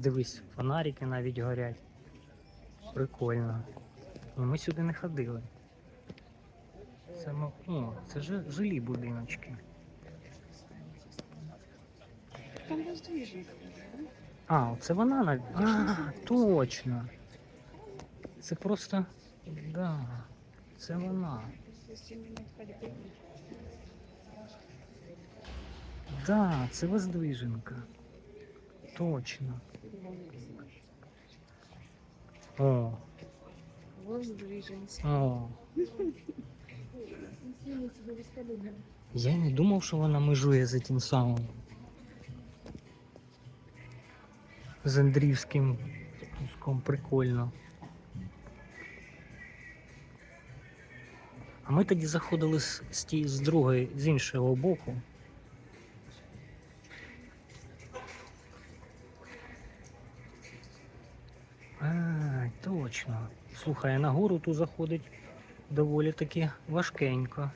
Дивись, фонарики навіть горять. Прикольно. Ну, ми сюди не ходили. Це, ми... О, це ж жилі будиночки. Там воздвижник. А, це вона навіть. А, точно. Це просто. Да. Це вона. Да, це воздвиженка. Точно. О, Воздвиженці. о. Я не думав, що вона межує за тим самим. З Андрівським спуском прикольно. А ми тоді заходили з, з, з другої, з іншого боку. А, точно. Слухай, на гору тут заходить доволі таки важкенько.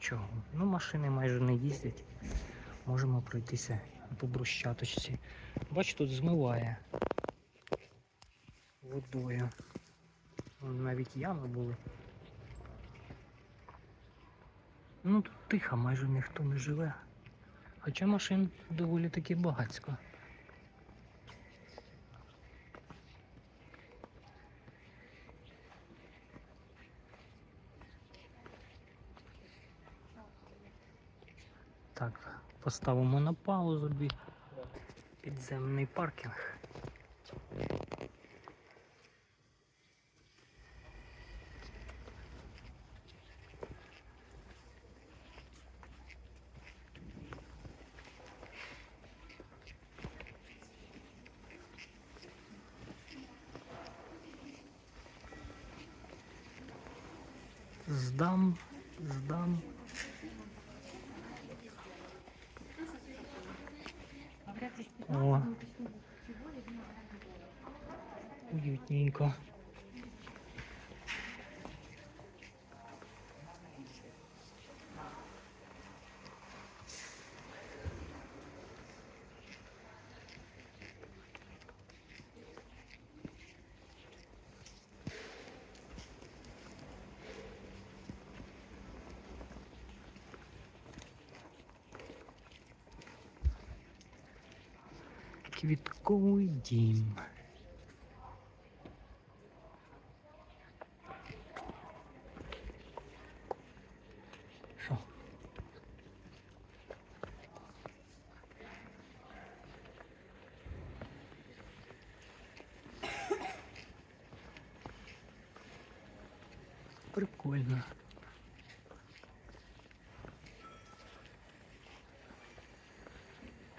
Чого? Ну, машини майже не їздять. Можемо пройтися по брусчаточці. Бач, тут змиває водою. Навіть ями були. Ну тут тихо, майже ніхто не живе. Хоча машин доволі таки багатько. Так, поставимо на паузу підземний паркінг. Здам, здам. О. Уютненько. Квітковий дім. Що? Прикольно.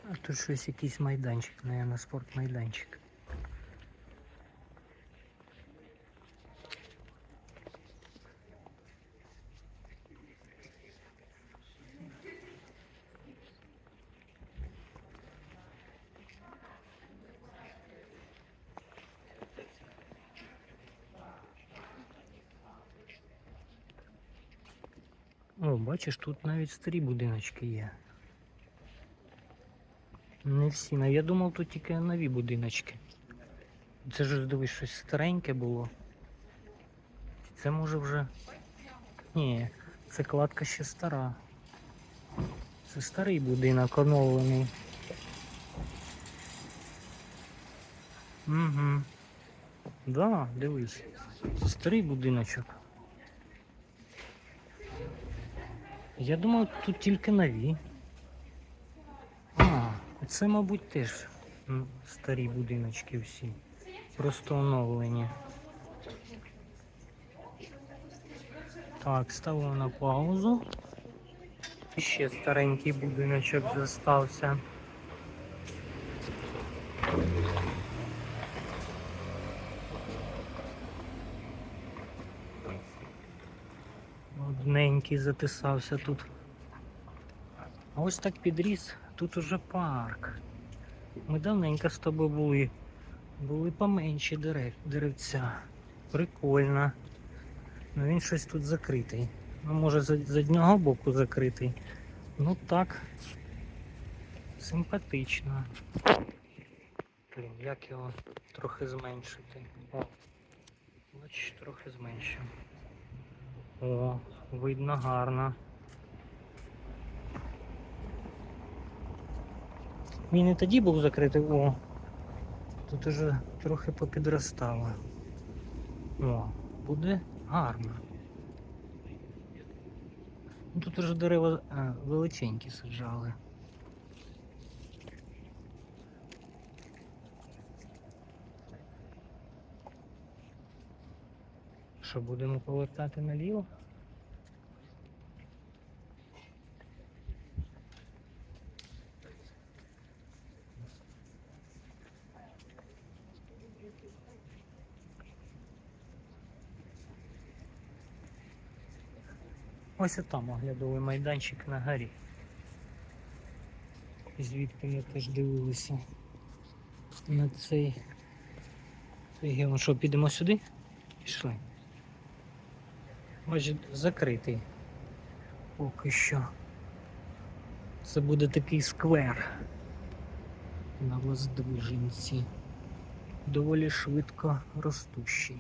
А тут щось якийсь майданчик, наверное, спортмайданчик. О, бачиш, тут навіть старі будиночки є. Не всі. Ну, Я думав, тут тільки нові будиночки. Це ж дивись, щось стареньке було. Це може вже. Ні, це кладка ще стара. Це старий будинок оновлений. Угу. Да, дивись. Це старий будиночок. Я думав, тут тільки нові. Це, мабуть, теж старі будиночки всі. Просто оновлені. Так, ставимо на паузу. Ще старенький будиночок зостався. Одненький затисався тут. А ось так підріс, тут уже парк. Ми давненько з тобою були. Були поменші дерев, деревця. Прикольно. Ну він щось тут закритий. Ну, може, з з одного боку закритий. Ну так. Симпатично. Блін, як його трохи зменшити. О. Бачиш, трохи зменшив. О, видно гарно. Він і тоді був закритий. О. Тут уже трохи попідростало. О, буде гарно. Ну, Тут уже дерева а, величенькі саджали. Що будемо повертати наліво? Ось там оглядовий майданчик на горі. Звідки ми теж дивилися на цей регіон. Що, підемо сюди? Пішли. Ось закритий. Поки що. Це буде такий сквер на Воздвиженці. Доволі швидко ростущий.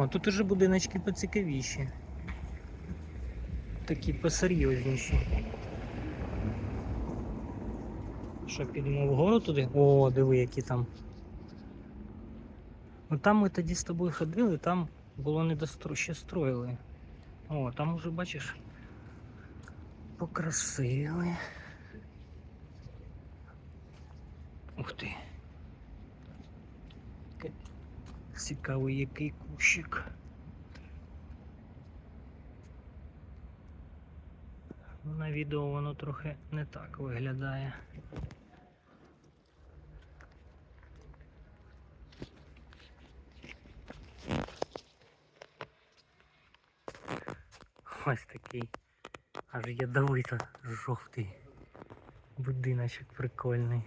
О, тут уже будиночки поцікавіші. Такі посерйозніші. Що, підемо вгору туди? О, диви, які там. Ну там ми тоді з тобою ходили, там було не достро... ще строїли. О, там уже бачиш. Покрасили. Ух ти. Ка- Цікавий який кущик. На відео воно трохи не так виглядає. Ось такий аж ядовито жовтий будиночок прикольний.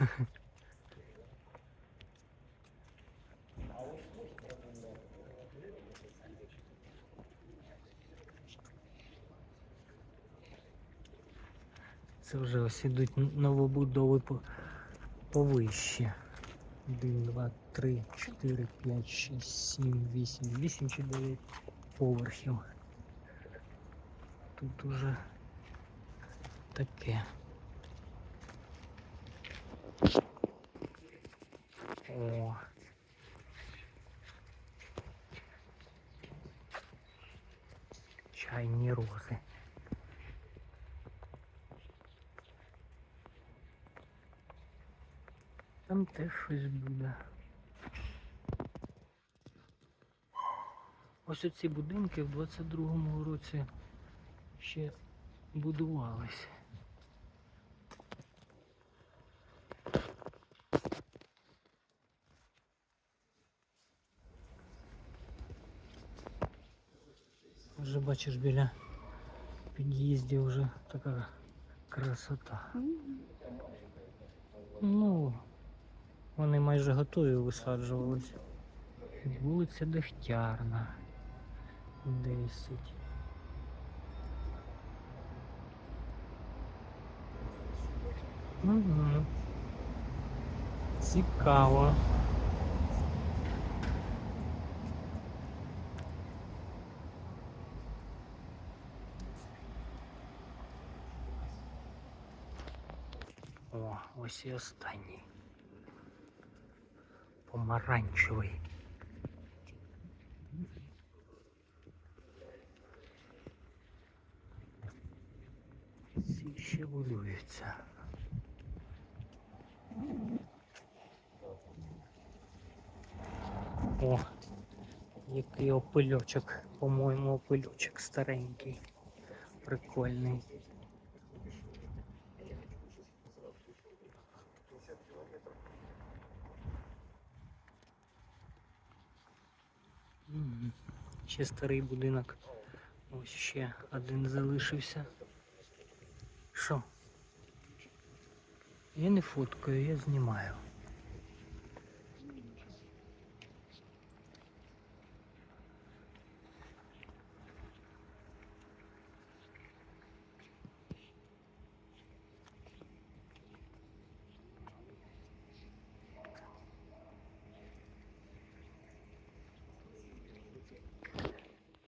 Це вже ось ідуть новобудови по, повище. 1, 2, 3, 4, 5, 6, 7, 8, 8 чи 9 поверхів. Тут уже таке. О. Чайні рози. Там теж щось буде. Ось оці будинки в 22-му році ще будувались. Вже бачиш біля під'їздів вже така красота. Ну, вони майже готові висаджувались. Вулиця Дегтярна. 10. Угу. Цікаво. О, ось і останній. Помаранчевий. Всі ще волюються. О, який опильочок по-моєму, опильочок старенький. Прикольний. Ще старий будинок. Ось ще один залишився. Що? Я не фоткаю, я знімаю.